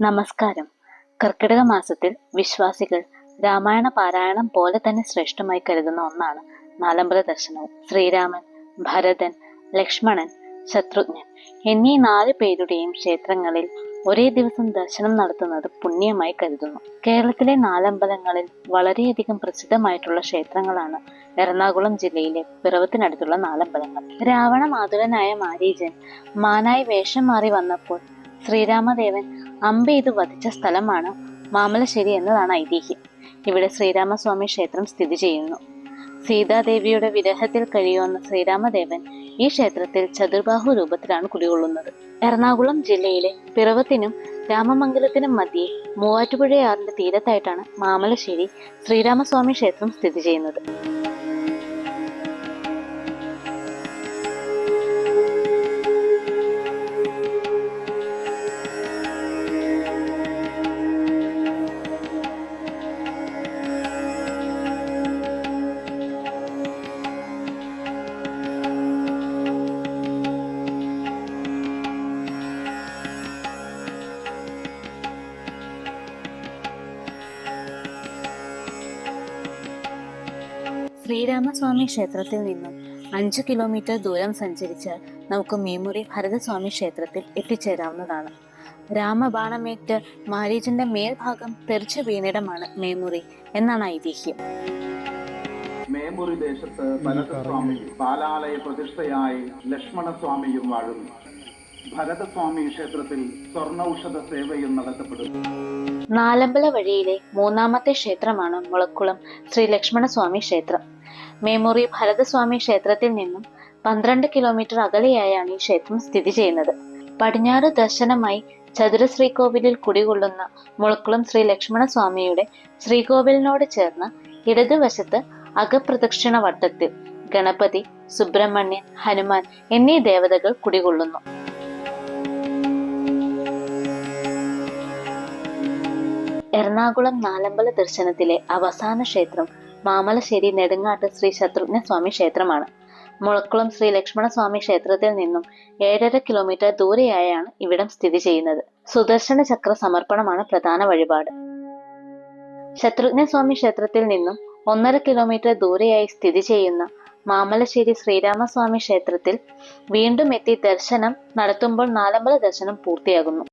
നമസ്കാരം. കർക്കിടക മാസത്തിൽ വിശ്വാസികൾ രാമായണ പാരായണം പോലെ തന്നെ ശ്രേഷ്ഠമായി കരുതുന്ന ഒന്നാണ് നാലമ്പല ദർശനവും. ശ്രീരാമൻ ഭരതൻ ലക്ഷ്മണൻ ശത്രുഘ്നൻ എന്നീ നാല് പേരുടെയും ക്ഷേത്രങ്ങളിൽ ഒരേ ദിവസം ദർശനം നടത്തുന്നത് പുണ്യമായി കരുതുന്നു. കേരളത്തിലെ നാലമ്പലങ്ങളിൽ വളരെയധികം പ്രസിദ്ധമായിട്ടുള്ള ക്ഷേത്രങ്ങളാണ് എറണാകുളം ജില്ലയിലെ പിറവത്തിനടുത്തുള്ള നാലമ്പലങ്ങൾ. രാവണ മാതുലനായ മാരീജൻ മാനായി വേഷം മാറി വന്നപ്പോൾ ശ്രീരാമദേവൻ അമ്പെയ്ത് വധിച്ച സ്ഥലമാണ് മാമലശ്ശേരി എന്നതാണ് ഐതിഹ്യം. ഇവിടെ ശ്രീരാമസ്വാമി ക്ഷേത്രം സ്ഥിതി ചെയ്യുന്നു. സീതാദേവിയുടെ വിരഹത്തിൽ കഴിയുന്ന ശ്രീരാമദേവൻ ഈ ക്ഷേത്രത്തിൽ ചതുർബാഹു രൂപത്തിലാണ് കുടികൊള്ളുന്നത്. എറണാകുളം ജില്ലയിലെ പിറവത്തിനും രാമമംഗലത്തിനും മധ്യേ മൂവാറ്റുപുഴയാറിന്റെ തീരത്തായിട്ടാണ് മാമലശ്ശേരി ശ്രീരാമസ്വാമി ക്ഷേത്രം സ്ഥിതി ചെയ്യുന്നത്. ശ്രീരാമസ്വാമി ക്ഷേത്രത്തിൽ നിന്നും അഞ്ചു കിലോമീറ്റർ ദൂരം സഞ്ചരിച്ചാൽ നമുക്ക് മീമുറി ഭരതസ്വാമി ക്ഷേത്രത്തിൽ എത്തിച്ചേരാവുന്നതാണ്. രാമബാണമേറ്റ് മാരീജിന്റെ മേൽഭാഗം തെറിച്ചു വീണിടമാണ് മേമുറി എന്നാണ് ഐതിഹ്യം. മേമുറി ദേശത്ത് ഭരതസ്വാമി ബാലാലയ പ്രതിഷ്ഠയായി ലക്ഷ്മണസ്വാമിയും വാഴുന്നു. ഭരതസ്വാമി ക്ഷേത്രത്തിൽ സ്വർണൌഷധ സേവയും നടത്തപ്പെടുന്നു. നാലമ്പല വഴിയിലെ മൂന്നാമത്തെ ക്ഷേത്രമാണ് മുളക്കുളം ശ്രീ ലക്ഷ്മണസ്വാമി ക്ഷേത്രം. മേമൂറി ഭരതസ്വാമി ക്ഷേത്രത്തിൽ നിന്നും പന്ത്രണ്ട് കിലോമീറ്റർ അകലെയായാണ് ഈ ക്ഷേത്രം സ്ഥിതി ചെയ്യുന്നത്. പടിഞ്ഞാറ് ദർശനമായി ചതുര ശ്രീകോവിലിൽ കുടികൊള്ളുന്ന മുളക്കുളം ശ്രീ ലക്ഷ്മണസ്വാമിയുടെ ശ്രീകോവിലിനോട് ചേർന്ന് ഇടതുവശത്ത് അകപ്രദക്ഷിണ വട്ടത്തിൽ ഗണപതി സുബ്രഹ്മണ്യൻ ഹനുമാൻ എന്നീ ദേവതകൾ കുടികൊള്ളുന്നു. എറണാകുളം നാലമ്പല ദർശനത്തിലെ അവസാന ക്ഷേത്രം മാമലശ്ശേരി നെടുങ്ങാട്ട് ശ്രീ ശത്രുഘ്ന സ്വാമി ക്ഷേത്രമാണ്. മുളക്കുളം ശ്രീ ലക്ഷ്മണ സ്വാമി ക്ഷേത്രത്തിൽ നിന്നും ഏഴര കിലോമീറ്റർ ദൂരെയായാണ് ഇവിടം സ്ഥിതി ചെയ്യുന്നത്. സുദർശന ചക്ര സമർപ്പണമാണ് പ്രധാന വഴിപാട്. ശത്രുഘ്ന സ്വാമി ക്ഷേത്രത്തിൽ നിന്നും ഒന്നര കിലോമീറ്റർ ദൂരെയായി സ്ഥിതി ചെയ്യുന്ന മാമലശ്ശേരി ശ്രീരാമസ്വാമി ക്ഷേത്രത്തിൽ വീണ്ടും എത്തി ദർശനം നടത്തുമ്പോൾ നാലമ്പല ദർശനം പൂർത്തിയാകുന്നു.